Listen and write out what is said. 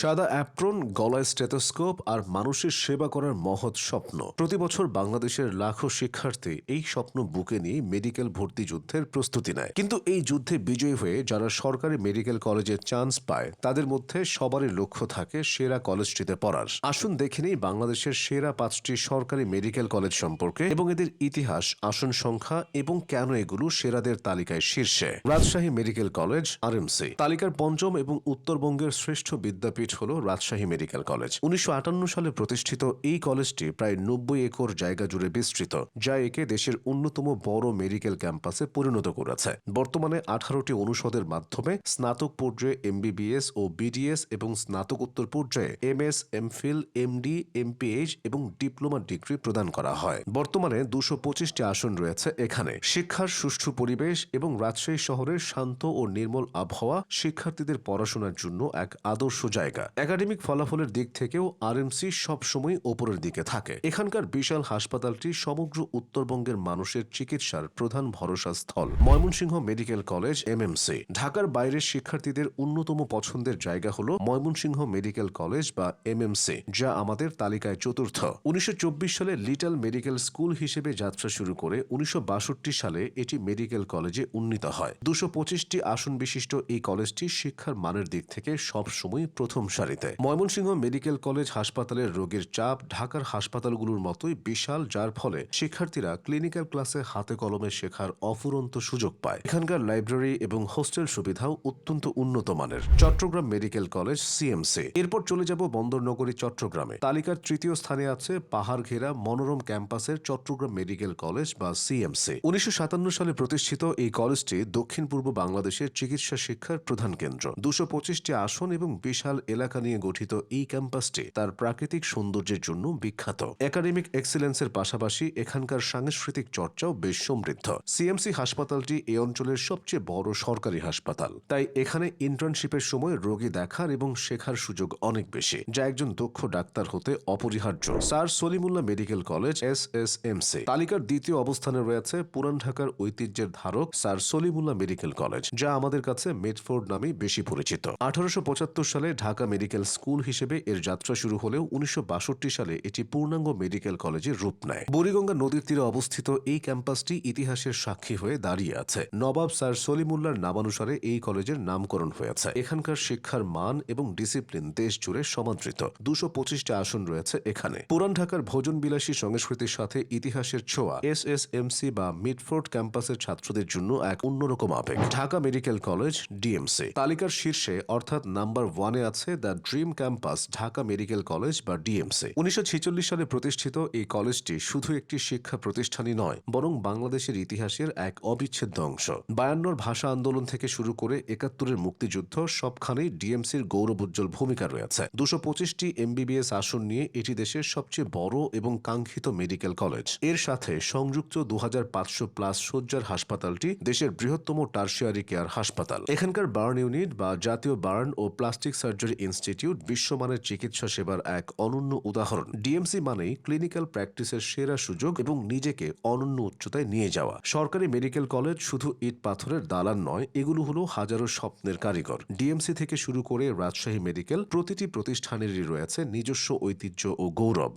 সাদা অ্যাপ্রন, গলায় স্টেথোস্কোপ আর মানুষের সেবা করার মহৎ স্বপ্ন। প্রতি বছর বাংলাদেশের লাখো শিক্ষার্থী এই স্বপ্ন বুকে নিয়ে মেডিকেল ভর্তি যুদ্ধের প্রস্তুতি নেয়। কিন্তু এই যুদ্ধে বিজয়ী হয়ে যারা সরকারি মেডিকেল কলেজে চান্স পায়, তাদের মধ্যে সবারই লক্ষ্য থাকে সেরা কলেজটিতে পড়ার। আসুন দেখে নিই বাংলাদেশের সেরা পাঁচটি সরকারি মেডিকেল কলেজ সম্পর্কে এবং এদের ইতিহাস, আসন সংখ্যা এবং কেন এগুলো সেরাদের তালিকায় শীর্ষে। Rajshahi medical college, RMC. তালিকার পঞ্চম এবং উত্তরবঙ্গের শ্রেষ্ঠ বিদ্যাপীঠ হল রাজশাহী মেডিকেল কলেজ। উনিশশো আটান্ন সালে প্রতিষ্ঠিত এই কলেজটি প্রায় নব্বই একর জায়গা জুড়ে বিস্তৃত, যা একে দেশের অন্যতম বড় মেডিকেল ক্যাম্পাসে পরিণত করেছে। বর্তমানে আঠারোটি অনুষদের মাধ্যমে স্নাতক পর্যায়ে এমবিবিএস ও বিডিএস এবং স্নাতকোত্তর পর্যায়ে এমএস, এমফিল, এমডি, এমপিএইচ এবং ডিপ্লোমা ডিগ্রি প্রদান করা হয়। বর্তমানে দুশো পঁচিশটি আসন রয়েছে এখানে। শিক্ষার সুষ্ঠু পরিবেশ এবং রাজশাহী শহরের শান্ত ও নির্মল আবহাওয়া শিক্ষার্থীদের পড়াশোনার জন্য এক আদর্শ জায়গা। একাডেমিক ফলাফলের দিক থেকেও আরএমসি সবসময় ওপরের দিকে থাকে। এখানকার বিশাল হাসপাতালটি সমগ্র উত্তরবঙ্গের মানুষের চিকিৎসার প্রধান ভরসা স্থল। Mymensingh medical college, MMC. ঢাকার বাইরের শিক্ষার্থীদের অন্যতম পছন্দের জায়গা হল ময়মনসিংহ মেডিকেল কলেজ বা এমএমসি, যা আমাদের তালিকায় চতুর্থ। উনিশশো চব্বিশ সালে লিটল মেডিকেল স্কুল হিসেবে যাত্রা শুরু করে উনিশশো বাষট্টি সালে এটি মেডিকেল কলেজে উন্নীত হয়। দুশো পঁচিশটি আসন বিশিষ্ট এই কলেজটি শিক্ষার মানের দিক থেকে সবসময় প্রথম সারিতে। ময়মনসিংহ মেডিকেল কলেজ হাসপাতালের রোগীর চাপ ঢাকার হাসপাতালগুলোর মতোই বিশাল, যার ফলে শিক্ষার্থীরা ক্লিনিক্যাল ক্লাসে হাতে কলমে শেখার অফুরন্ত সুযোগ পায়। এখানকার লাইব্রেরি এবং হোস্টেল সুবিধাও অত্যন্ত উন্নত মানের। Chittagong medical college, CMC. এরপর চলে যাব বন্দরনগরী, চট্টগ্রামে। তালিকার তৃতীয় স্থানে আছে পাহাড় ঘেরা মনোরম ক্যাম্পাসের চট্টগ্রাম মেডিকেল কলেজ বা সিএমসি। উনিশশো সাতান্ন সালে প্রতিষ্ঠিত এই কলেজটি দক্ষিণ পূর্ব বাংলাদেশের চিকিৎসা শিক্ষার প্রধান কেন্দ্র। দুশো পঁচিশটি আসন এবং বিশাল এলাকা নিয়ে গঠিত এই ক্যাম্পাসটি তার প্রাকৃতিক সৌন্দর্যের জন্য বিখ্যাত। একাডেমিক এক্সিলেন্সের পাশাপাশি এখানকার সাংস্কৃতিক চর্চাও বেশ সমৃদ্ধ। সিএমসি হাসপাতালটি এই অঞ্চলের সবচেয়ে বড় সরকারি হাসপাতাল। তাই এখানে ইন্টার্নশিপের সময় রোগী দেখার এবং শেখার সুযোগ অনেক বেশি। যা একজন দক্ষ ডাক্তার হতে অপরিহার্য। Sir Salimullah medical college S S MC তালিকার দ্বিতীয় অবস্থানে রয়েছে পুরান ঢাকার ঐতিহ্যের ধারক স্যার সলিমুল্লাহ মেডিকেল কলেজ, যা আমাদের কাছে মেডফোর্ড নামে বেশি পরিচিত। আঠারোশো পঁচাত্তর সালে ঢাকা মেডিকেল স্কুল হিসেবে এর যাত্রা শুরু হলেও উনিশশো সালে এটি পূর্ণাঙ্গ মেডিকেল কলেজের রূপ নেয়। বুড়িগঙ্গা নদীর তীরে অবস্থিত এই ক্যাম্পাসটি ইতিহাসের সাক্ষী হয়ে দাঁড়িয়ে আছে। নবাব স্যার সলিমুল্লাহর নামানুসারে এই কলেজের নামকরণ হয়েছে। এখানকার শিক্ষার মান এবং ডিসিপ্লিন দেশ জুড়ে সমাদৃত। দুশো পঁচিশটা আসন রয়েছে এখানে। পুরান ঢাকার ভোজন বিলাসী সংস্কৃতির সাথে ইতিহাসের ছোঁয়া এস এস এমসি বা মিডফোর্ড ক্যাম্পাসের ছাত্রদের জন্য এক অন্যরকম আবেগ। Dhaka medical college, DMC. তালিকার শীর্ষে অর্থাৎ নাম্বার ওয়ানে আছে the dream campus, Dhaka medical college বা ডিএমসি। উনিশশো সালে প্রতিষ্ঠিত এই কলেজটি শুধু একটি শিক্ষা প্রতিষ্ঠানই নয়, বরং বাংলাদেশের ইতিহাসের এক অবিচ্ছেদ্য অংশ। বায়ান্নর ভাষা আন্দোলন থেকে শুরু করে একাত্তরের মুক্তিযুদ্ধ সবখানেই ডিএমসির গৌরবোজ্জ্বল ভূমিকা রয়েছে। দুশো পঁচিশটি এমবিবিএস আসন নিয়ে এটি দেশের সবচেয়ে বড় এবং কাঙ্ক্ষিত মেডিকেল কলেজ। এর সাথে সংযুক্ত দু হাজার পাঁচশো প্লাস শয্যার হাসপাতালটি দেশের বৃহত্তম টার্সিয়ারি কেয়ার হাসপাতাল। এখানকার বার্ন ইউনিট বা জাতীয় বার্ন ও প্লাস্টিক সার্জারি ইনস্টিটিউট বিশ্বমানের চিকিৎসা সেবার এক অনন্য উদাহরণ। ডিএমসি মানেই ক্লিনিক্যাল প্র্যাকটিসের সেরা সুযোগ এবং নিজেকে অনন্য উচ্চতায় নিয়ে যাওয়া। সরকারি মেডিকেল কলেজ শুধু ইট পাথরের দালান নয়, এগুলো হলো হাজারো স্বপ্নের কারিগর। ডিএমসি থেকে শুরু করে রাজশাহী মেডিকেল প্রতিটি প্রতিষ্ঠানেরই রয়েছে নিজস্ব ঐতিহ্য ও গৌরব।